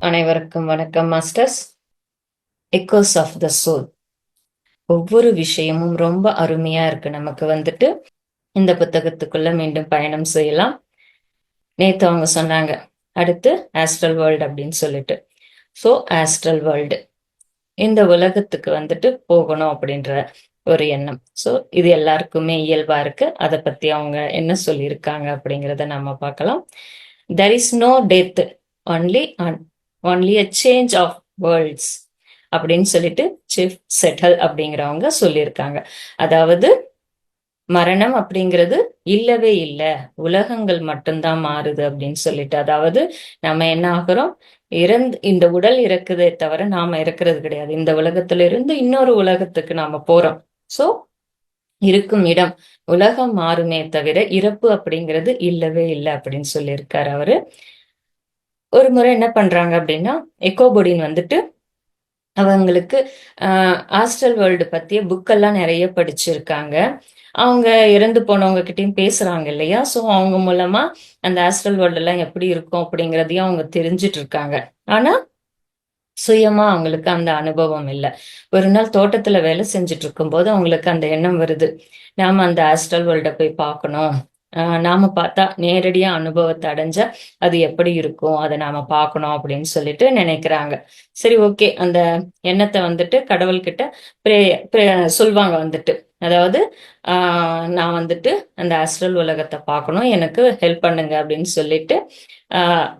அனைவருக்கும் வணக்கம் masters. Echoes of the soul ஒவ்வொரு விஷயமும் ரொம்ப அருமையா இருக்கு. நமக்கு வந்துட்டு இந்த புத்தகத்துக்குள்ள மீண்டும் பயணம் செய்யலாம். நேத்து அவங்க சொன்னாங்க அடுத்து ஆஸ்ட்ரல் வேர்ல்டு அப்படின்னு சொல்லிட்டு. ஸோ ஆஸ்ட்ரல் வேர்ல்டு இந்த உலகத்துக்கு வந்துட்டு போகணும் அப்படின்ற ஒரு எண்ணம். ஸோ இது எல்லாருக்குமே இயல்பா இருக்கு. அதை பத்தி அவங்க என்ன சொல்லியிருக்காங்க அப்படிங்கிறத நம்ம பார்க்கலாம். There is no death only only a change of worlds அப்படின்னு சொல்லிட்டு சிஃப் செட்டல் அப்படிங்கிறவங்க சொல்லியிருக்காங்க. அதாவது மரணம் அப்படிங்கிறது இல்லவே இல்லை. உலகங்கள் மட்டும்தான் மாறுது அப்படின்னு சொல்லிட்டு. அதாவது நம்ம என்ன ஆகுறோம்? இறந்து இந்த உடல் இறக்குதே தவிர நாம இறக்குறது கிடையாது. இந்த உலகத்துல இருந்து இன்னொரு உலகத்துக்கு நாம போறோம். சோ இருக்கும் இடம். உலகம் மாறுமே தவிர இறப்பு அப்படிங்கிறது இல்லவே இல்லை அப்படின்னு சொல்லியிருக்காரு அவரு. ஒரு முறை என்ன பண்றாங்க அப்படின்னா எக்கோபொடின் வந்துட்டு அவங்களுக்கு ஆஸ்ட்ரல் வேர்ல்டு பத்திய புக்கெல்லாம் நிறைய படிச்சிருக்காங்க. அவங்க இறந்து போனவங்க கிட்டயும் பேசுறாங்க இல்லையா? ஸோ அவங்க மூலமா அந்த ஆஸ்ட்ரல் வேர்ல்டு எல்லாம் எப்படி இருக்கும் அப்படிங்கிறதையும் அவங்க தெரிஞ்சிட்டு இருக்காங்க. ஆனா சுயமா அவங்களுக்கு அந்த அனுபவம் இல்லை. ஒரு நாள் தோட்டத்துல வேலை செஞ்சுட்டு இருக்கும்போது அவங்களுக்கு அந்த எண்ணம் வருது. நாம அந்த ஆஸ்ட்ரல் வேர்ல்ட போய் பார்க்கணும். ஆஹ் நாம பார்த்தா நேரடியா அனுபவத்தை அடைஞ்சா அது எப்படி இருக்கும்? அதை நாம பார்க்கணும் அப்படின்னு சொல்லிட்டு நினைக்கிறாங்க. சரி ஓகே. அந்த எண்ணத்தை வந்துட்டு கடவுள்கிட்ட பிரே பிரே சொல்வாங்க வந்துட்டு. அதாவது ஆஹ் நான் வந்துட்டு அந்த ஆஸ்ட்ரல் உலகத்தை பார்க்கணும். எனக்கு ஹெல்ப் பண்ணுங்க அப்படின்னு சொல்லிட்டு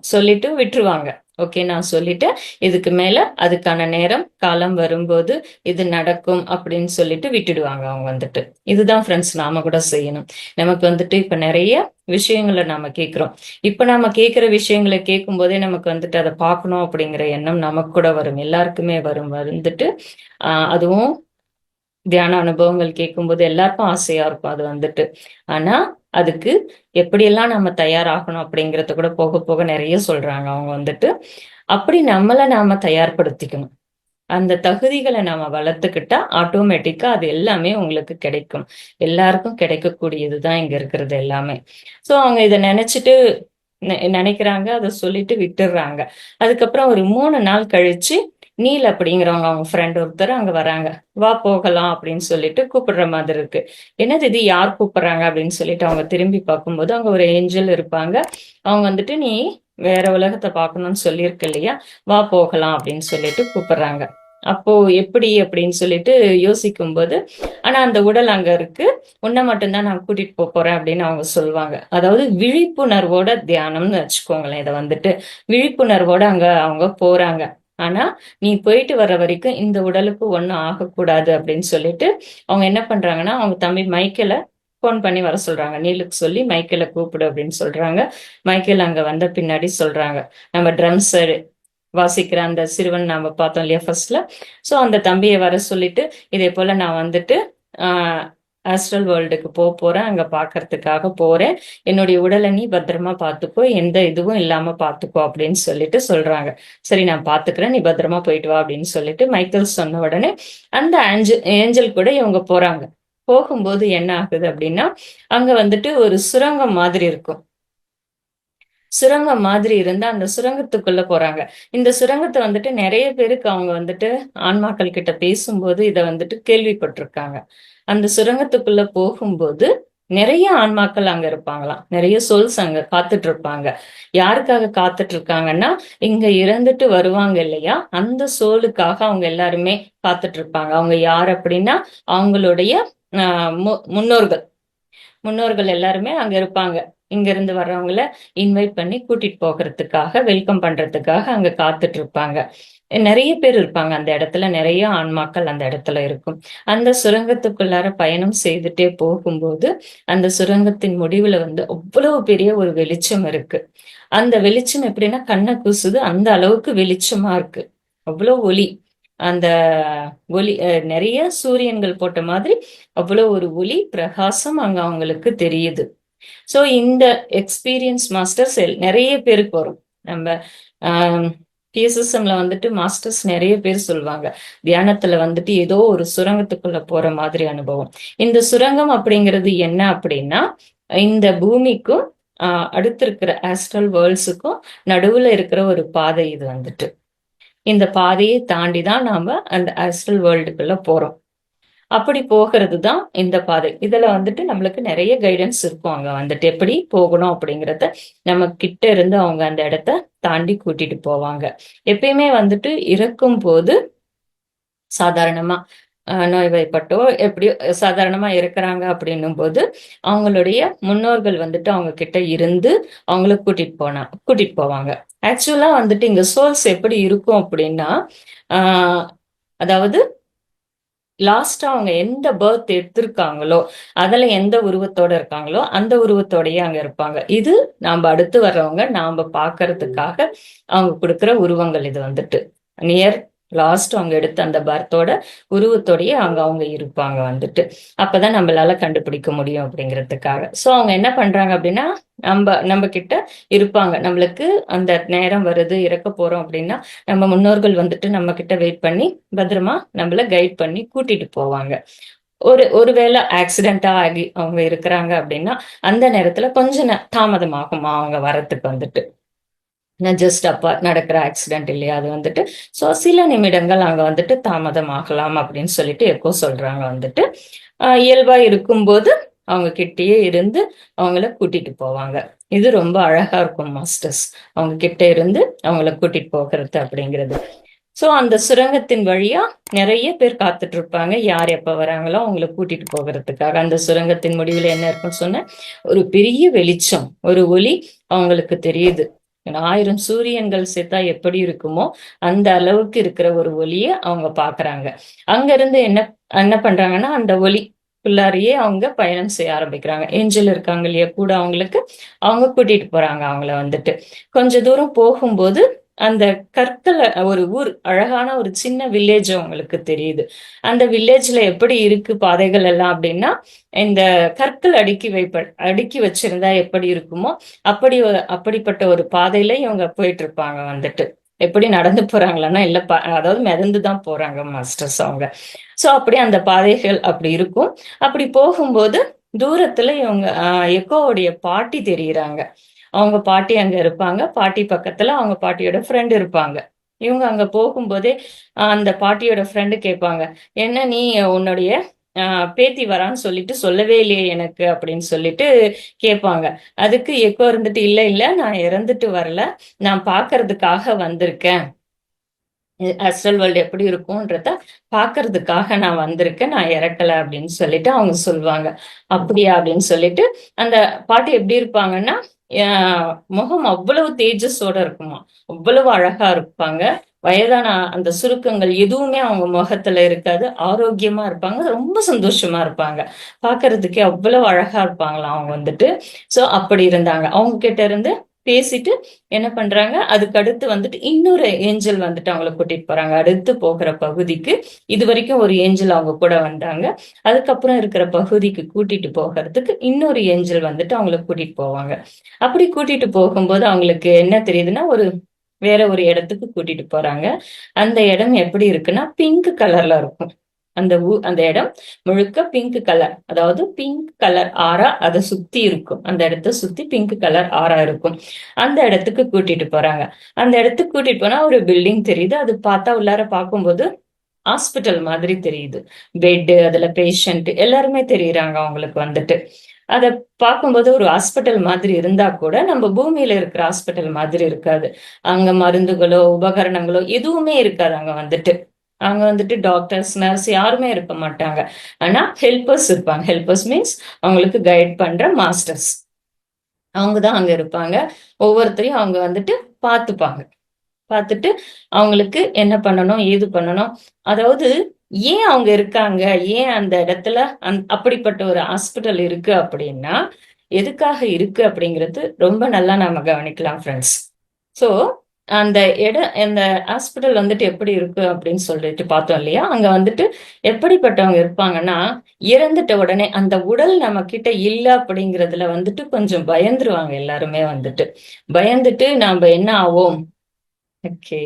சொல்லிட்டு விட்டுருவாங்க. ஓகே நான் சொல்லிட்டேன். இதுக்கு மேல அதுக்கான நேரம் காலம் வரும்போது இது நடக்கும் அப்படின்னு சொல்லிட்டு விட்டுடுவாங்க அவங்க வந்துட்டு. இதுதான் ஃப்ரெண்ட்ஸ் நாம கூட செய்யணும். நமக்கு வந்துட்டு இப்ப நிறைய விஷயங்களை நாம கேட்கிறோம் இப்ப நாம கேட்கிற விஷயங்களை கேட்கும் போதே நமக்கு வந்துட்டு அதை பார்க்கணும் அப்படிங்கிற எண்ணம் நமக்கு கூட வரும். எல்லாருக்குமே வரும். வந்துட்டு ஆஹ் அதுவும் தியான அனுபவங்கள் கேட்கும்போது எல்லாருக்கும் ஆசையா இருக்கும் அது வந்துட்டு. ஆனா அதுக்கு எப்படியெல்லாம் நம்ம தயாராகணும் அப்படிங்கிறத கூட போக போக நிறைய சொல்றாங்க அவங்க வந்துட்டு. அப்படி நம்மளை நாம தயார்படுத்திக்கணும். அந்த தகுதிகளை நாம வளர்த்துக்கிட்டா ஆட்டோமேட்டிக்கா அது எல்லாமே உங்களுக்கு கிடைக்கும். எல்லாருக்கும் கிடைக்கக்கூடியதுதான் இங்க இருக்கிறது எல்லாமே. சோ அவங்க இதை நினைச்சிட்டு நினைக்கிறாங்க அதை சொல்லிட்டு விட்டுடுறாங்க. அதுக்கப்புறம் ஒரு மூணு நாள் கழிச்சு நீல் அப்படிங்கிறவங்க அவங்க ஃப்ரெண்ட் ஒருத்தர் அங்க வராங்க. வா போகலாம் அப்படின்னு சொல்லிட்டு கூப்பிடுற மாதிரி இருக்கு. என்னது இது யார் கூப்பிடுறாங்க அப்படின்னு சொல்லிட்டு அவங்க திரும்பி பார்க்கும்போது அங்க ஒரு ஏஞ்சல் இருப்பாங்க. அவங்க வந்துட்டு நீ வேற உலகத்தை பார்க்கணும்னு சொல்லியிருக்கு இல்லையா? வா போகலாம் அப்படின்னு சொல்லிட்டு கூப்பிடுறாங்க. அப்போ எப்படி அப்படின்னு சொல்லிட்டு யோசிக்கும் போது ஆனா அந்த உடல் அங்க இருக்கு. உன்னை மட்டும்தான் நான் கூட்டிட்டு போக போறேன் அப்படின்னு அவங்க சொல்லுவாங்க. அதாவது விழிப்புணர்வோட தியானம்னு வச்சுக்கோங்களேன் இதை வந்துட்டு. விழிப்புணர்வோட அங்க அவங்க போறாங்க. ஆனா நீ போயிட்டு வர்ற வரைக்கும் இந்த உடலுக்கு ஒன்றும் ஆகக்கூடாது அப்படின்னு சொல்லிட்டு அவங்க என்ன பண்றாங்கன்னா அவங்க தம்பி மைக்கேல ஃபோன் பண்ணி வர சொல்றாங்க. நீலுக்கு சொல்லி மைக்கேல கூப்பிடு அப்படின்னு சொல்றாங்க. மைக்கேல் அங்க வந்த பின்னாடி சொல்றாங்க. நம்ம ட்ரம்ஸ் வாசிக்கிற அந்த சிறுவன் நாம பார்த்தோம் இல்லையா ஃபர்ஸ்ட்ல ஸோ அந்த தம்பியை வர சொல்லிட்டு இதே போல நான் வந்துட்டு ஆஸ்ட்ரல் வேர்ல்டுக்கு போக போறேன். அங்க பாக்குறதுக்காக போறேன். என்னுடைய உடலை நீ பத்திரமா பாத்துக்கோ எந்த இதுவும் இல்லாம பாத்துக்கோ அப்படின்னு சொல்லிட்டு சொல்றாங்க. சரி நான் பாத்துக்கிறேன் நீ பத்திரமா போயிட்டு வா அப்படின்னு சொல்லிட்டு மைக்கேல் சொன்ன உடனே அந்த ஆஞ்சல் ஏஞ்சல் கூட இவங்க போறாங்க. போகும்போது என்ன ஆகுது அப்படின்னா அங்க வந்துட்டு ஒரு சுரங்கம் மாதிரி இருக்கும். சுரங்கம் மாதிரி இருந்தா அந்த சுரங்கத்துக்குள்ள போறாங்க. இந்த சுரங்கத்தை வந்துட்டு நிறைய பேருக்கு அவங்க வந்துட்டு ஆன்மாக்கள் கிட்ட பேசும்போது இதை வந்துட்டு கேள்விப்பட்டிருக்காங்க. அந்த சுரங்கத்துக்குள்ள போகும்போது நிறைய ஆன்மாக்கள் அங்க இருப்பாங்களாம். நிறைய சோல்ஸ் அங்க காத்துட்டு இருப்பாங்க யாருக்காக காத்துட்டு இருக்காங்கன்னா இங்க இறந்துட்டு வருவாங்க இல்லையா? அந்த சோலுக்காக அவங்க எல்லாருமே காத்துட்டு இருப்பாங்க அவங்க யார் அப்படின்னா அவங்களுடைய முன்னோர்கள். முன்னோர்கள் எல்லாருமே அங்க இருப்பாங்க. இங்க இருந்து வர்றவங்கள இன்வைட் பண்ணி கூட்டிட்டு போகிறதுக்காக வெல்கம் பண்றதுக்காக அங்க காத்துட்டு இருப்பாங்க. நிறைய பேர் இருப்பாங்க அந்த இடத்துல நிறைய ஆன்மாக்கள் அந்த இடத்துல இருக்கும். அந்த சுரங்கத்துக்குள்ளார பயணம் செய்துட்டே போகும்போது அந்த சுரங்கத்தின் முடிவுல வந்து அவ்வளவு பெரிய ஒரு வெளிச்சம் இருக்கு. அந்த வெளிச்சம் எப்படின்னா கண்ணை கூசுது. அந்த அளவுக்கு வெளிச்சமா இருக்கு. அவ்வளவு ஒளி. அந்த ஒளி நிறைய சூரியன்கள் போட்ட மாதிரி அவ்வளவு ஒரு ஒளி பிரகாசம் அங்க அவங்களுக்கு தெரியுது. ஸோ இந்த எக்ஸ்பீரியன்ஸ் மாஸ்டர்ஸ் நிறைய பேருக்கு வரும். நம்ம பிஎஸ்எஸ்எம்ல வந்துட்டு மாஸ்டர்ஸ் நிறைய பேர் சொல்லுவாங்க தியானத்துல வந்துட்டு ஏதோ ஒரு சுரங்கத்துக்குள்ள போற மாதிரி அனுபவம். இந்த சுரங்கம் அப்படிங்கிறது என்ன அப்படின்னா இந்த பூமிக்கும் ஆஹ் அடுத்து இருக்கிற ஆஸ்ட்ரல் வேர்ல்ட்ஸுக்கும் நடுவுல இருக்கிற ஒரு பாதை இது வந்துட்டு. இந்த பாதையை தாண்டி தான் நாம அந்த ஆஸ்ட்ரல் வேர்ல்டுக்குள்ள போறோம். அப்படி போகிறது தான் இந்த பாதை. இதுல வந்துட்டு நம்மளுக்கு நிறைய கைடன்ஸ் இருக்கும். அங்க வந்துட்டு எப்படி போகணும் அப்படிங்கிறத நம்ம கிட்ட இருந்து அவங்க அந்த இடத்த தாண்டி கூட்டிட்டு போவாங்க. எப்பயுமே வந்துட்டு இறக்கும் போது சாதாரணமா நோய்வாய்ப்பட்டோ எப்படி சாதாரணமா இருக்கிறாங்க அப்படின்னும் போது அவங்களுடைய முன்னோர்கள் வந்துட்டு அவங்க கிட்ட இருந்து அவங்கள கூட்டிட்டு போனா கூட்டிட்டு போவாங்க. ஆக்சுவலா வந்துட்டு இங்க சோல்ஸ் எப்படி இருக்கும் அப்படின்னா ஆஹ் அதாவது லாஸ்டா அவங்க எந்த பர்த் எடுத்திருக்காங்களோ அதுல எந்த உருவத்தோட இருக்காங்களோ அந்த உருவத்தோடயே அங்க இருப்பாங்க. இது நாம அடுத்து வர்றவங்க நாம பாக்குறதுக்காக அவங்க கொடுக்குற உருவங்கள் இது வந்துட்டு. நியர் லாஸ்ட் அவங்க எடுத்த அந்த பர்த்தோட உருவத்தோடயே அங்க அவங்க இருப்பாங்க வந்துட்டு. அப்பதான் நம்மளால கண்டுபிடிக்க முடியும் அப்படிங்கிறதுக்காக. சோ அவங்க என்ன பண்றாங்க அப்படின்னா நம்ம நம்ம கிட்ட இருப்பாங்க. நம்மளுக்கு அந்த நேரம் வருது இறக்க போறோம் அப்படின்னா நம்ம முன்னோர்கள் வந்துட்டு நம்ம கிட்ட வெயிட் பண்ணி பத்திரமா நம்மள கைட் பண்ணி கூட்டிட்டு போவாங்க. ஒரு ஒருவேளை ஆக்சிடென்டா ஆகி அவங்க இருக்கிறாங்க அப்படின்னா அந்த நேரத்துல கொஞ்சம் தாமதமாகுமா அவங்க வரத்துக்கு வந்துட்டு? ஜஸ்ட் அப்பா நடக்கிற ஆக்சிடென்ட் இல்லையா அது வந்துட்டு. ஸோ சில நிமிடங்கள் அங்கே வந்துட்டு தாமதம் ஆகலாம் அப்படின்னு சொல்லிட்டு எக்கோ சொல்றாங்க வந்துட்டு. இயல்பா இருக்கும்போது அவங்க கிட்டேயே இருந்து அவங்கள கூட்டிட்டு போவாங்க. இது ரொம்ப அழகா இருக்கும் மாஸ்டர்ஸ் அவங்க கிட்ட இருந்து அவங்கள கூட்டிட்டு போகிறது அப்படிங்கிறது. ஸோ அந்த சுரங்கத்தின் வழியா நிறைய பேர் காத்துட்டு இருப்பாங்க. யார் எப்போ வராங்களோ அவங்கள கூட்டிட்டு போகிறதுக்காக. அந்த சுரங்கத்தின் முடிவில் என்ன இருக்குன்னு சொன்ன ஒரு பெரிய வெளிச்சம் ஒரு ஒளி அவங்களுக்கு தெரியுது. ஆயிரம் சூரியன்கள் சேர்த்தா எப்படி இருக்குமோ அந்த அளவுக்கு இருக்கிற ஒரு ஒளிய அவங்க பாக்குறாங்க அங்க இருந்து என்ன என்ன பண்றாங்கன்னா அந்த ஒளி பிள்ளாரியே அவங்க பயணம் செய்ய ஆரம்பிக்கிறாங்க. ஏஞ்சல் இருக்காங்க இல்லையா கூட அவங்களுக்கு அவங்க கூட்டிட்டு போறாங்க அவங்கள வந்துட்டு. கொஞ்ச தூரம் போகும்போது அந்த கற்களை ஒரு ஊர் அழகான ஒரு சின்ன வில்லேஜ் அவங்களுக்கு தெரியுது. அந்த வில்லேஜ்ல எப்படி இருக்கு பாதைகள் எல்லாம் அப்படின்னா இந்த கற்கள் அடுக்கி வைப்ப அடுக்கி வச்சிருந்தா எப்படி இருக்குமோ அப்படி அப்படிப்பட்ட ஒரு பாதையில இவங்க போயிட்டு இருப்பாங்க வந்துட்டு. எப்படி நடந்து போறாங்களான்னா இல்ல அதாவது மிதந்து தான் போறாங்க மாஸ்டர்ஸ் அவங்க. சோ அப்படி அந்த பாதைகள் அப்படி இருக்கும். அப்படி போகும்போது தூரத்துல இவங்க எக்கோவுடைய பாட்டி தெரியுறாங்க. அவங்க பாட்டி அங்க இருப்பாங்க. பாட்டி பக்கத்துல அவங்க பாட்டியோட ஃப்ரெண்ட் இருப்பாங்க. இவங்க அங்க போகும்போதே அந்த பாட்டியோட ஃப்ரெண்டு கேட்பாங்க என்ன நீ உன்னுடைய பேத்தி வரான்னு சொல்லிட்டு சொல்லவே இல்லையே எனக்கு அப்படின்னு சொல்லிட்டு கேட்பாங்க. அதுக்கு எக்கோ இருந்துட்டு இல்லை இல்லை நான் இறந்துட்டு வரல. நான் பாக்குறதுக்காக வந்திருக்கேன். அஸ்ட்ரல் வேர்ல்டு எப்படி இருக்கும்ன்றத பாக்குறதுக்காக நான் வந்திருக்கேன். நான் இறக்கல அப்படின்னு சொல்லிட்டு அவங்க சொல்லுவாங்க அப்படியா? அப்படின்னு சொல்லிட்டு அந்த பாட்டி எப்படி இருப்பாங்கன்னா முகம் அவ்வளவு தேஜஸோட இருக்குமா? அவ்வளவு அழகா இருப்பாங்க. வயதான அந்த சுருக்கங்கள் எதுவுமே அவங்க முகத்துல இருக்காது. ஆரோக்கியமா இருப்பாங்க. ரொம்ப சந்தோஷமா இருப்பாங்க. பாக்குறதுக்கே அவ்வளவு அழகா இருப்பாங்களா அவங்க வந்துட்டு. சோ அப்படி இருந்தாங்க. அவங்க கிட்ட இருந்து பேசிட்டு என்ன பண்றாங்க? அதுக்கு அடுத்து வந்துட்டு இன்னொரு ஏஞ்சல் வந்துட்டு அவங்கள கூட்டிட்டு போறாங்க. அடுத்து போகிற பகுதிக்கு இது வரைக்கும் ஒரு ஏஞ்சல் அவங்க கூட வந்தாங்க. அதுக்கப்புறம் இருக்கிற பகுதிக்கு கூட்டிட்டு போகிறதுக்கு இன்னொரு ஏஞ்சல் வந்துட்டு அவங்கள கூட்டிட்டு போவாங்க. அப்படி கூட்டிட்டு போகும்போது அவங்களுக்கு என்ன தெரியுதுன்னா ஒரு வேற ஒரு இடத்துக்கு கூட்டிட்டு போறாங்க. அந்த இடம் எப்படி இருக்குன்னா பிங்க் கலர்ல இருக்கும். அந்த ஊ அந்த இடம் முழுக்க பிங்க் கலர் அதாவது பிங்க் கலர் ஆறா அதை சுத்தி இருக்கும். அந்த இடத்த சுத்தி பிங்க் கலர் ஆறா இருக்கும். அந்த இடத்துக்கு கூட்டிட்டு போறாங்க. அந்த இடத்துக்கு கூட்டிட்டு போனா ஒரு பில்டிங் தெரியுது. அது பார்த்தா உள்ளார பார்க்கும்போது ஹாஸ்பிட்டல் மாதிரி தெரியுது. பெட்டு அதுல பேஷண்ட் எல்லாருமே தெரியுறாங்க அவங்களுக்கு வந்துட்டு. அதை பார்க்கும்போது ஒரு ஹாஸ்பிட்டல் மாதிரி இருந்தா கூட நம்ம பூமியில இருக்கிற ஹாஸ்பிட்டல் மாதிரி இருக்காது. அங்க மருந்துகளோ உபகரணங்களோ எதுவுமே இருக்காது அங்க வந்துட்டு. அங்க வந்துட்டு டாக்டர்ஸ் நர்ஸ் யாருமே இருக்க மாட்டாங்க. ஆனா ஹெல்பர்ஸ் இருப்பாங்க. ஹெல்பர்ஸ் மீன்ஸ் அவங்களுக்கு கைட் பண்ற மாஸ்டர்ஸ் அவங்க தான் அங்க இருப்பாங்க. ஒவ்வொருத்தரையும் அவங்க வந்துட்டு பார்த்துப்பாங்க. பார்த்துட்டு அவங்களுக்கு என்ன பண்ணணும் ஏது பண்ணணும். அதாவது ஏன் அவங்க இருக்காங்க? ஏன் அந்த இடத்துல அந் அப்படிப்பட்ட ஒரு ஹாஸ்பிட்டல் இருக்கு அப்படின்னா எதுக்காக இருக்கு அப்படிங்கிறது ரொம்ப நல்லா நாம கவனிக்கலாம் ஃப்ரெண்ட்ஸ் ஸோ அந்த இடம் அந்த ஹாஸ்பிட்டல் வந்துட்டு எப்படி இருக்கு அப்படின்னு சொல்லிட்டு பார்த்தோம் இல்லையா? அங்க வந்துட்டு எப்படிப்பட்டவங்க இருப்பாங்கன்னா இறந்துட்ட உடனே அந்த உடல் நம்ம கிட்ட இல்ல அப்படிங்கிறதுல வந்துட்டு கொஞ்சம் பயந்துருவாங்க எல்லாருமே வந்துட்டு. பயந்துட்டு நாம என்ன ஆவோம்? ஓகே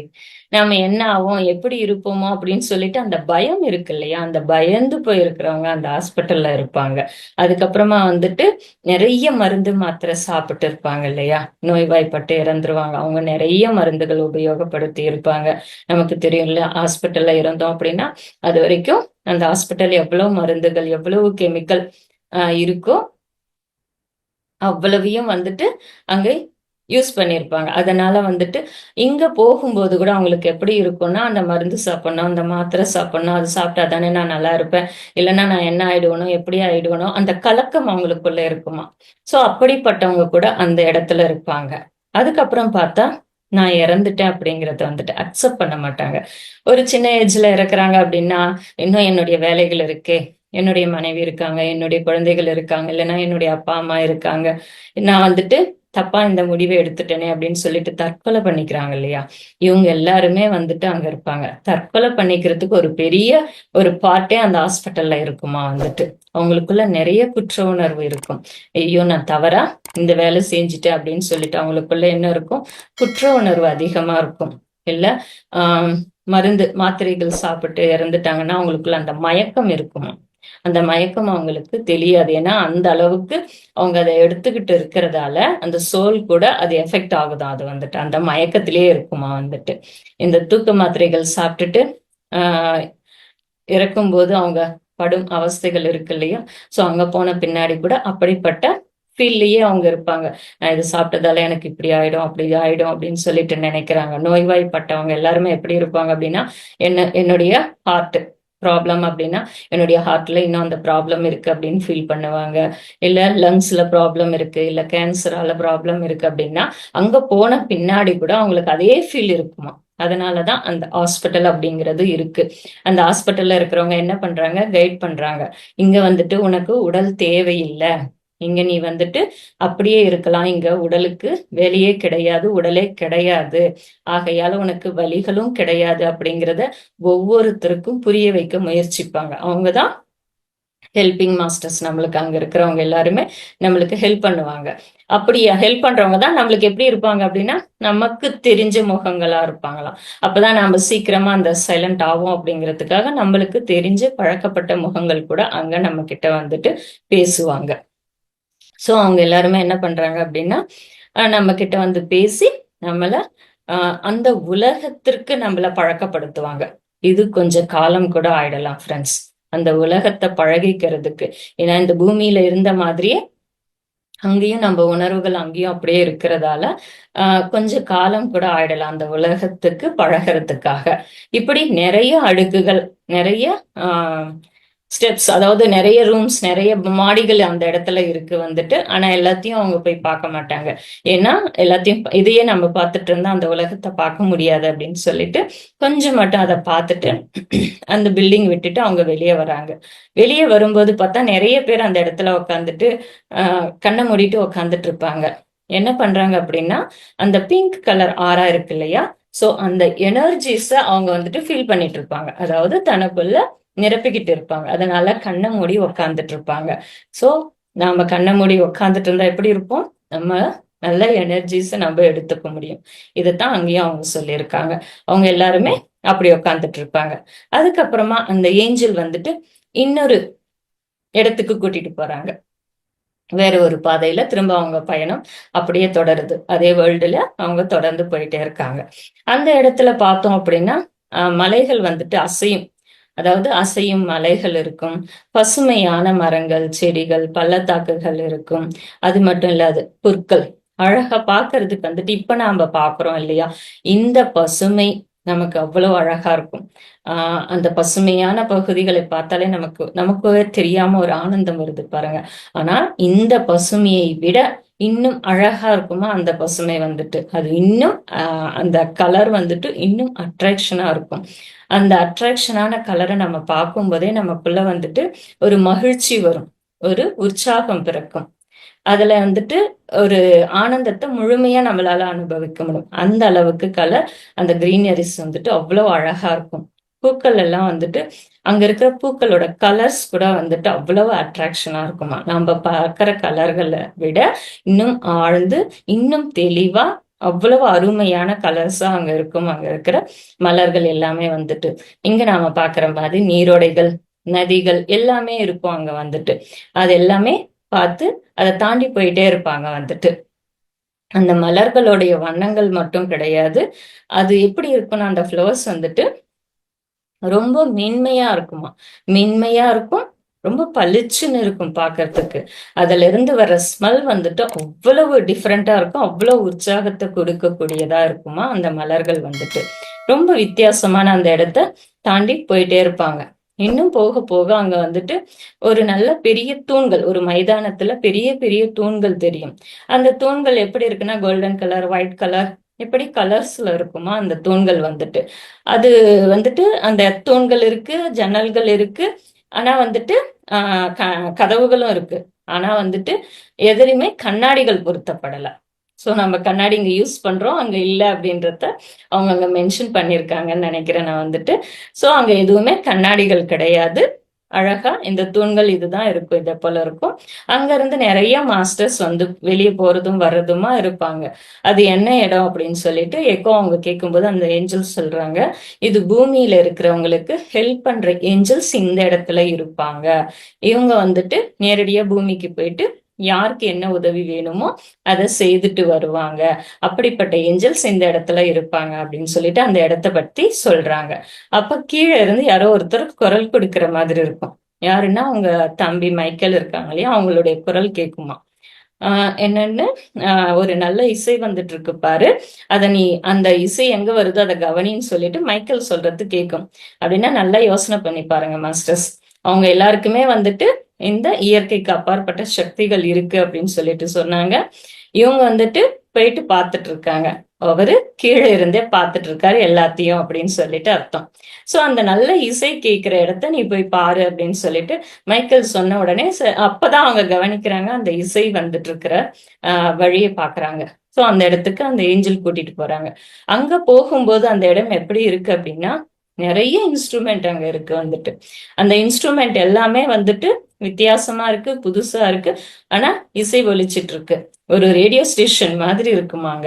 நாம என்ன ஆகும் எப்படி இருப்போமோ? அப்படின்னு சொல்லிட்டு அந்த பயம் இருக்கு இல்லையா? அந்த பயந்து போயிருக்கிறவங்க அந்த ஹாஸ்பிட்டல்ல இருப்பாங்க. அதுக்கப்புறமா வந்துட்டு நிறைய மருந்து மாத்திரை சாப்பிட்டு இருப்பாங்க இல்லையா? நோய்வாய்ப்பட்டு இறந்துருவாங்க. அவங்க நிறைய மருந்துகள் உபயோகப்படுத்தி இருப்பாங்க. நமக்கு தெரியும் இல்லையா? ஹாஸ்பிட்டல்ல இருந்தோம் அப்படின்னா அது வரைக்கும் அந்த ஹாஸ்பிட்டல் எவ்வளவு மருந்துகள் எவ்வளவு கெமிக்கல் இருக்கோ அவ்வளவையும் வந்துட்டு அங்கே யூஸ் பண்ணியிருப்பாங்க அதனால வந்துட்டு இங்க போகும்போது கூட அவங்களுக்கு எப்படி இருக்கும்னா அந்த மருந்து சாப்பிடணும் அந்த மாத்திரை சாப்பிடணும் அது சாப்பிட்டா தானே நான் நல்லா இருப்பேன். இல்லைன்னா நான் என்ன ஆயிடுவனும் எப்படி ஆயிடுவனும் அந்த கலக்கம் அவங்களுக்குள்ள இருக்குமா? ஸோ அப்படிப்பட்டவங்க கூட அந்த இடத்துல இருப்பாங்க. அதுக்கப்புறம் பார்த்தா நான் இறந்துட்டேன் அப்படிங்கிறத வந்துட்டு அக்செப்ட் பண்ண மாட்டாங்க. ஒரு சின்ன ஏஜ்ல இறக்குறாங்க அப்படின்னா இன்னும் என்னுடைய வேலைகள் இருக்கு என்னுடைய மனைவி இருக்காங்க என்னுடைய குழந்தைகள் இருக்காங்க இல்லைன்னா என்னுடைய அப்பா அம்மா இருக்காங்க. நான் வந்துட்டு தப்பா இந்த முடிவை எடுத்துட்டேனே அப்படின்னு சொல்லிட்டு தற்கொலை பண்ணிக்கிறாங்க இல்லையா? இவங்க எல்லாருமே வந்துட்டு அங்க இருப்பாங்க. தற்கொலை பண்ணிக்கிறதுக்கு ஒரு பெரிய ஒரு பாட்டே அந்த ஹாஸ்பிட்டல்ல இருக்குமா வந்துட்டு. அவங்களுக்குள்ள நிறைய குற்ற உணர்வு இருக்கும். ஐயோ நான் தவறா இந்த வேலை செஞ்சுட்டேன் அப்படின்னு சொல்லிட்டு அவங்களுக்குள்ள என்ன இருக்கும்? குற்ற உணர்வு அதிகமா இருக்கும். இல்ல ஆஹ் மருந்து மாத்திரைகள் சாப்பிட்டு இறந்துட்டாங்கன்னா அவங்களுக்குள்ள அந்த மயக்கம் இருக்குமா? அந்த மயக்கம் அவங்களுக்கு தெரியாது. ஏன்னா அந்த அளவுக்கு அவங்க அதை எடுத்துக்கிட்டு இருக்கிறதால அந்த சோல் கூட அது எஃபெக்ட் ஆகுதான் அது வந்துட்டு அந்த மயக்கத்திலேயே இருக்குமா வந்துட்டு. இந்த தூக்க மாத்திரைகள் சாப்பிட்டுட்டு ஆஹ் இறக்கும்போது அவங்க படும் அவஸ்தைகள் இருக்கு இல்லையா? சோ அங்க போன பின்னாடி கூட அப்படிப்பட்ட ஃபீல்லையே அவங்க இருப்பாங்க. நான் இது சாப்பிட்டதால எனக்கு இப்படி ஆயிடும் அப்படி ஆயிடும் அப்படின்னு சொல்லிட்டு நினைக்கிறாங்க. நோய்வாய்ப்பட்டவங்க எல்லாருமே எப்படி இருப்பாங்க அப்படின்னா என்ன என்னுடைய ஹார்ட் ப்ராப்ளம் அப்படின்னா என்னுடைய ஹார்ட்ல இன்னும் அந்த ப்ராப்ளம் இருக்கு அப்படின்னு ஃபீல் பண்ணுவாங்க. இல்ல லங்ஸ்ல ப்ராப்ளம் இருக்கு இல்ல கேன்சரால ப்ராப்ளம் இருக்கு அப்படின்னா அங்க போன பின்னாடி கூட அவங்களுக்கு அதே ஃபீல் இருக்குமா? அதனாலதான் அந்த ஹாஸ்பிட்டல் அப்படிங்கிறது இருக்கு. அந்த ஹாஸ்பிட்டல்ல இருக்கிறவங்க என்ன பண்றாங்க? கைட் பண்றாங்க. இங்க வந்துட்டு உனக்கு உடல் தேவையில்லை. இங்க நீ வந்துட்டு அப்படியே இருக்கலாம். இங்க உடலுக்கு வெளியே கிடையாது உடலே கிடையாது. ஆகையால உனக்கு வலிகளும் கிடையாது அப்படிங்கிறத ஒவ்வொருத்தருக்கும் புரிய வைக்க முயற்சிப்பாங்க. அவங்கதான் ஹெல்பிங் மாஸ்டர்ஸ் நம்மளுக்கு அங்க இருக்கிறவங்க எல்லாருமே நம்மளுக்கு ஹெல்ப் பண்ணுவாங்க. அப்படியா ஹெல்ப் பண்றவங்க தான் நம்மளுக்கு எப்படி இருப்பாங்க அப்படின்னா நமக்கு தெரிஞ்ச முகங்களா இருப்பாங்களாம். அப்பதான் நம்ம சீக்கிரமா அந்த சைலண்ட் ஆகும் அப்படிங்கிறதுக்காக நம்மளுக்கு தெரிஞ்ச பழக்கப்பட்ட முகங்கள் கூட அங்க நம்ம கிட்ட வந்துட்டு பேசுவாங்க. ஸோ அவங்க எல்லாருமே என்ன பண்றாங்க அப்படின்னா நம்ம கிட்ட வந்து பேசி நம்மள அந்த உலகத்திற்கு நம்மள பழக்கப்படுத்துவாங்க. இது கொஞ்சம் காலம் கூட ஆயிடலாம் ஃப்ரெண்ட்ஸ் அந்த உலகத்தை பழகிக்கிறதுக்கு. ஏன்னா இந்த பூமியில இருந்த மாதிரியே அங்கேயும் நம்ம உணர்வுகள் அங்கேயும் அப்படியே இருக்கிறதால ஆஹ் கொஞ்ச காலம் கூட ஆயிடலாம் அந்த உலகத்துக்கு பழகிறதுக்காக. இப்படி நிறைய அடுக்குகள் நிறைய ஆஹ் ஸ்டெப்ஸ் அதாவது நிறைய ரூம்ஸ் நிறைய மாடிகள் அந்த இடத்துல இருக்கு வந்துட்டு. ஆனா எல்லாத்தையும் அவங்க போய் பார்க்க மாட்டாங்க. ஏன்னா எல்லாத்தையும் இதையே நம்ம பார்த்துட்டு இருந்தா அந்த உலகத்தை பார்க்க முடியாது அப்படின்னு சொல்லிட்டு கொஞ்சம் மட்டும் அதை பார்த்துட்டு அந்த பில்டிங் விட்டுட்டு அவங்க வெளியே வராங்க. வெளியே வரும்போது பார்த்தா நிறைய பேர் அந்த இடத்துல உட்காந்துட்டு கண்ணை மூடிட்டு உட்காந்துட்டு இருப்பாங்க. என்ன பண்றாங்க அப்படின்னா அந்த பிங்க் கலர் ஆரா இருக்கு இல்லையா? சோ அந்த எனர்ஜிஸ அவங்க வந்துட்டு ஃபீல் பண்ணிட்டு இருப்பாங்க. அதாவது தனக்குள்ள நிரப்பிக்கிட்டு இருப்பாங்க. அதனால கண்ணை மூடி உக்காந்துட்டு இருப்பாங்க. சோ நாம கண்ணை மூடி உக்காந்துட்டு இருந்தா எப்படி இருப்போம்? நம்ம நல்ல எனர்ஜிஸ் நம்ம எடுத்துக்க முடியும். இதைத்தான் அங்கேயும் அவங்க சொல்லியிருக்காங்க. அவங்க எல்லாருமே அப்படி உக்காந்துட்டு இருப்பாங்க. அதுக்கப்புறமா அந்த ஏஞ்சல் வந்துட்டு இன்னொரு இடத்துக்கு கூட்டிட்டு போறாங்க. வேற ஒரு பாதையில திரும்ப அவங்க பயணம் அப்படியே தொடருது. அதே வேர்ல்டுல அவங்க தொடர்ந்து போயிட்டே இருக்காங்க. அந்த இடத்துல பார்த்தோம் அப்படின்னா மலைகள் வந்துட்டு அசையும். அதாவது அசையும் மலைகள் இருக்கும் பசுமையான மரங்கள் செடிகள் பள்ளத்தாக்குகள் இருக்கும். அது மட்டும் இல்லாது புற்கள். அழகா பாக்குறதுக்கு வந்துட்டு இப்ப நாம பாக்குறோம் இல்லையா? இந்த பசுமை நமக்கு அவ்வளவு அழகா இருக்கும். ஆஹ் அந்த பசுமையான பகுதிகளை பார்த்தாலே நமக்கு நமக்கு தெரியாம ஒரு ஆனந்தம் வருது பாருங்க. ஆனா இந்த பசுமையை விட இன்னும் அழகா இருக்குமா அந்த பசுமை வந்துட்டு? அது இன்னும் அந்த கலர் வந்துட்டு இன்னும் அட்ராக்ஷனா இருக்கும். அந்த அட்ராக்ஷனான கலரை நம்ம பார்க்கும் போதே நமக்குள்ள வந்துட்டு ஒரு மகிழ்ச்சி வரும். ஒரு உற்சாகம் பிறக்கும். அதுல வந்துட்டு ஒரு ஆனந்தத்தை முழுமையா நம்மளால அனுபவிக்க முடியும். அந்த அளவுக்கு கலர் அந்த கிரீனரிஸ் வந்துட்டு அவ்வளவு அழகா இருக்கும். பூக்கள் எல்லாம் வந்துட்டு அங்க இருக்கிற பூக்களோட கலர்ஸ் கூட வந்துட்டு அவ்வளவு அட்ராக்ஷனா இருக்குமா? நம்ம பார்க்கிற கலர்களை விட இன்னும் ஆழ்ந்து இன்னும் தெளிவா அவ்வளவு அருமையான கலர்ஸா அங்க இருக்கும். அங்க இருக்கிற மலர்கள் எல்லாமே வந்துட்டு இங்க நாம பாக்குற மாதிரி நீரோடைகள் நதிகள் எல்லாமே இருக்கும் அங்க வந்துட்டு. அது எல்லாமே பார்த்து அதை தாண்டி போயிட்டே இருப்பாங்க வந்துட்டு. அந்த மலர்களுடைய வண்ணங்கள் மட்டும் கிடையாது. அது எப்படி இருக்கும்னா அந்த ஃப்ளவர்ஸ் வந்துட்டு ரொம்ப மென்மையா இருக்குமா? மென்மையா இருக்கும் ரொம்ப பளிச்சுன்னு இருக்கும் பாக்குறதுக்கு. அதுல இருந்து வர ஸ்மெல் வந்துட்டு அவ்வளவு டிஃப்ரெண்டா இருக்கும் அவ்வளவு உற்சாகத்தை கொடுக்கக்கூடியதா இருக்குமா அந்த மலர்கள் வந்துட்டு. ரொம்ப வித்தியாசமான அந்த இடத்த தாண்டி போயிட்டே இருப்பாங்க. இன்னும் போக போக அங்க வந்துட்டு ஒரு நல்ல பெரிய தூண்கள் ஒரு மைதானத்துல பெரிய பெரிய தூண்கள் தெரியும். அந்த தூண்கள் எப்படி இருக்குன்னா கோல்டன் கலர் ஒயிட் கலர் எப்படி கலர்ஸ்ல இருக்குமா அந்த தூண்கள் வந்துட்டு. அது வந்துட்டு அந்த தூண்கள் இருக்கு ஜன்னல்கள் இருக்கு. ஆனா வந்துட்டு கதவுகளும் இருக்கு. ஆனா வந்துட்டு எதிரியுமே கண்ணாடிகள் பொருத்தப்படல. ஸோ நம்ம கண்ணாடி இங்கே யூஸ் பண்ணுறோம் அங்கே இல்லை அப்படின்றத அவங்க அங்கே மென்ஷன் பண்ணியிருக்காங்கன்னு நினைக்கிறேன் நான் வந்துட்டு. ஸோ அங்கே எதுவுமே கண்ணாடிகள் கிடையாது. அழகா இந்த தூண்கள் இதுதான் இருக்கும் இதை போல இருக்கும். அங்க இருந்து நிறைய மாஸ்டர்ஸ் வந்து வெளியே போறதும் வர்றதுமா இருப்பாங்க. அது என்ன இடம் அப்படின்னு சொல்லிட்டு எக்கோ அவங்க கேட்கும்போது அந்த ஏஞ்சல்ஸ் சொல்றாங்க இது பூமியில இருக்கிறவங்களுக்கு ஹெல்ப் பண்ற ஏஞ்சல்ஸ் இந்த இடத்துல இருப்பாங்க. இவங்க வந்துட்டு நேரடியா பூமிக்கு போயிட்டு யாருக்கு என்ன உதவி வேணுமோ அதை செய்துட்டு வருவாங்க. அப்படிப்பட்ட ஏஞ்சல்ஸ் இந்த இடத்துல இருப்பாங்க அப்படின்னு சொல்லிட்டு அந்த இடத்த பத்தி சொல்றாங்க. அப்ப கீழே இருந்து யாரோ ஒருத்தர் குரல் கொடுக்கிற மாதிரி இருக்கும். யாருன்னா அவங்க தம்பி மைக்கேல் இருக்காங்க இல்லையா? அவங்களுடைய குரல் கேட்குமா ஆஹ் என்னன்னு ஒரு நல்ல இசை வந்துட்டு இருக்கு பாரு. அத நீ அந்த இசை எங்க வருதோ அதை கவனின்னு சொல்லிட்டு மைக்கேல் சொல்றது கேட்கும் அப்படின்னா நல்லா யோசனை பண்ணி பாருங்க மாஸ்டர்ஸ். அவங்க எல்லாருக்குமே வந்துட்டு இந்த இயற்கைக்கு அப்பாற்பட்ட சக்திகள் இருக்கு அப்படின்னு சொல்லிட்டு சொன்னாங்க. இவங்க வந்துட்டு போயிட்டு பார்த்துட்டு இருக்காங்க. அவரு கீழே இருந்தே பார்த்துட்டு இருக்காரு எல்லாத்தையும் அப்படின்னு சொல்லிட்டு அர்த்தம். சோ அந்த நல்ல இசை கேட்கிற இடத்த நீ போய் பாரு அப்படின்னு சொல்லிட்டு மைக்கேல் சொன்ன உடனே அப்பதான் அவங்க கவனிக்கிறாங்க அந்த இசை வந்துட்டு இருக்கிற ஆஹ் வழியை பாக்குறாங்க. சோ அந்த இடத்துக்கு அந்த ஏஞ்சல் கூட்டிட்டு போறாங்க. அங்க போகும்போது அந்த இடம் எப்படி இருக்கு அப்படின்னா நிறைய இன்ஸ்ட்ருமெண்ட் அங்க இருக்கு வந்துட்டு. அந்த இன்ஸ்ட்ருமெண்ட் எல்லாமே வந்துட்டு வித்தியாசமா இருக்கு புதுசா இருக்கு. ஆனா இசை ஒழிச்சிட்டு இருக்கு. ஒரு ரேடியோ ஸ்டேஷன் மாதிரி இருக்குமாங்க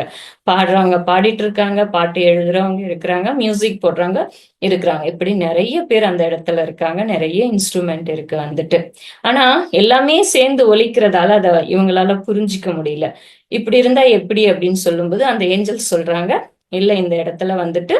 பாடுறவங்க பாடிட்டு இருக்காங்க பாட்டு எழுதுறவங்க இருக்கிறாங்க மியூசிக் போடுறவங்க இருக்கிறாங்க. இப்படி நிறைய பேர் அந்த இடத்துல இருக்காங்க நிறைய இன்ஸ்ட்ருமெண்ட் இருக்கு வந்துட்டு. ஆனா எல்லாமே சேர்ந்து ஒழிக்கிறதால அதை இவங்களால புரிஞ்சிக்க முடியல. இப்படி இருந்தா எப்படி அப்படின்னு சொல்லும்போது அந்த ஏஞ்சல் சொல்றாங்க இல்ல இந்த இடத்துல வந்துட்டு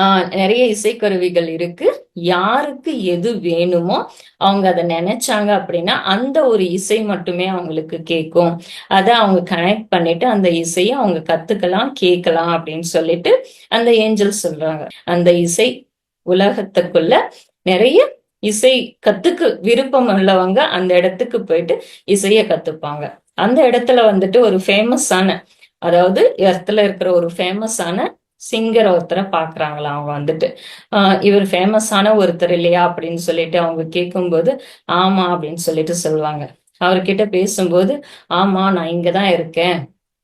ஆஹ் நிறைய இசைக்கருவிகள் இருக்கு. யாருக்கு எது வேணுமோ அவங்க அதை நினைச்சாங்க அப்படின்னா அந்த ஒரு இசை மட்டுமே அவங்களுக்கு கேட்கும். அதை அவங்க கனெக்ட் பண்ணிட்டு அந்த இசையை அவங்க கத்துக்கலாம் கேட்கலாம் அப்படின்னு சொல்லிட்டு அந்த ஏஞ்சல் சொல்றாங்க. அந்த இசை உலகத்துக்குள்ள நிறைய இசை கத்துக்கு விருப்பம் உள்ளவங்க அந்த இடத்துக்கு போயிட்டு இசைய கத்துப்பாங்க. அந்த இடத்துல வந்துட்டு ஒரு ஃபேமஸான அதாவது இடத்துல இருக்கிற ஒரு ஃபேமஸான சிங்கர் ஒருத்தரை பாக்குறாங்களா அவங்க வந்துட்டு. ஆஹ் இவர் ஃபேமஸான ஒருத்தர் இல்லையா அப்படின்னு சொல்லிட்டு அவங்க கேட்கும்போது ஆமா அப்படின்னு சொல்லிட்டு சொல்லுவாங்க. அவர்கிட்ட பேசும்போது ஆமா நான் இங்கதான் இருக்கேன்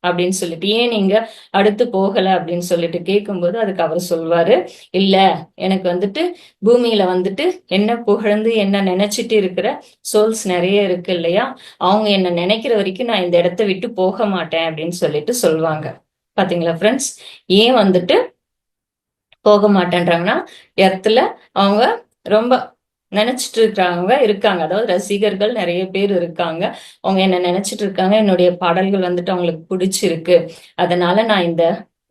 அப்படின்னு சொல்லிட்டு ஏன் நீங்க அடுத்து போகல? அப்படின்னு சொல்லிட்டு கேட்கும்போது அதுக்கு அவர் சொல்வாரு இல்ல எனக்கு வந்துட்டு பூமியில வந்துட்டு என்ன புகழ்ந்து என்ன நினைச்சிட்டு இருக்கிற சோல்ஸ் நிறைய இருக்கு இல்லையா? அவங்க என்ன நினைக்கிற வரைக்கும் நான் இந்த இடத்த விட்டு போக மாட்டேன் அப்படின்னு சொல்லிட்டு சொல்லுவாங்க பாத்தீங்களா ஃப்ரெண்ட்ஸ் ஏன் வந்துட்டு போக மாட்டேன்றாங்கன்னா இடத்துல அவங்க ரொம்ப நினைச்சிட்டு இருக்கிறவங்க இருக்காங்க. அதாவது ரசிகர்கள் நிறைய பேர் இருக்காங்க. அவங்க என்ன நினைச்சிட்டு இருக்காங்க என்னுடைய பாடல்கள் வந்துட்டு அவங்களுக்கு பிடிச்சிருக்கு. அதனால நான் இந்த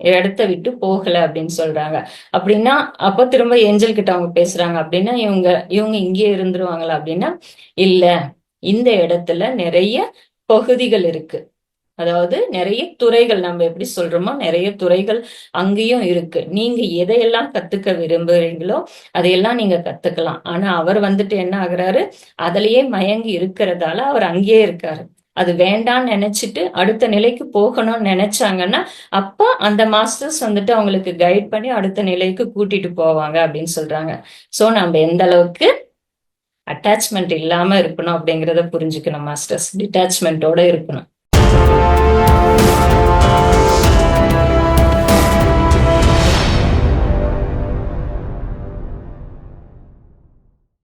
இடத்த விட்டு போகல அப்படின்னு சொல்றாங்க. அப்படின்னா அப்ப திரும்ப ஏஞ்சல் கிட்ட அவங்க பேசுறாங்க. அப்படின்னா இவங்க இவங்க இங்கேயே இருந்துருவாங்களா அப்படின்னா இல்ல. இந்த இடத்துல நிறைய பகுதிகள் இருக்கு. அதாவது நிறைய துறைகள் நம்ம எப்படி சொல்றோமோ நிறைய துறைகள் அங்கேயும் இருக்கு. நீங்க எதையெல்லாம் கத்துக்க விரும்புறீங்களோ அதையெல்லாம் நீங்க கத்துக்கலாம். ஆனா அவர் வந்துட்டு என்ன ஆகுறாரு? அதுலயே மயங்கி இருக்கிறதால அவர் அங்கேயே இருக்காரு. அது வேண்டாம்னு நினைச்சிட்டு அடுத்த நிலைக்கு போகணும்னு நினைச்சாங்கன்னா அப்ப அந்த மாஸ்டர்ஸ் வந்துட்டு அவங்களுக்கு கைட் பண்ணி அடுத்த நிலைக்கு கூட்டிட்டு போவாங்க அப்படின்னு சொல்றாங்க. சோ நம்ம எந்த அளவுக்கு அட்டாச்மெண்ட் இல்லாம இருக்கணும் அப்படிங்கிறத புரிஞ்சுக்கணும் மாஸ்டர்ஸ். டிட்டாச்மெண்ட்டோட இருக்கணும். Música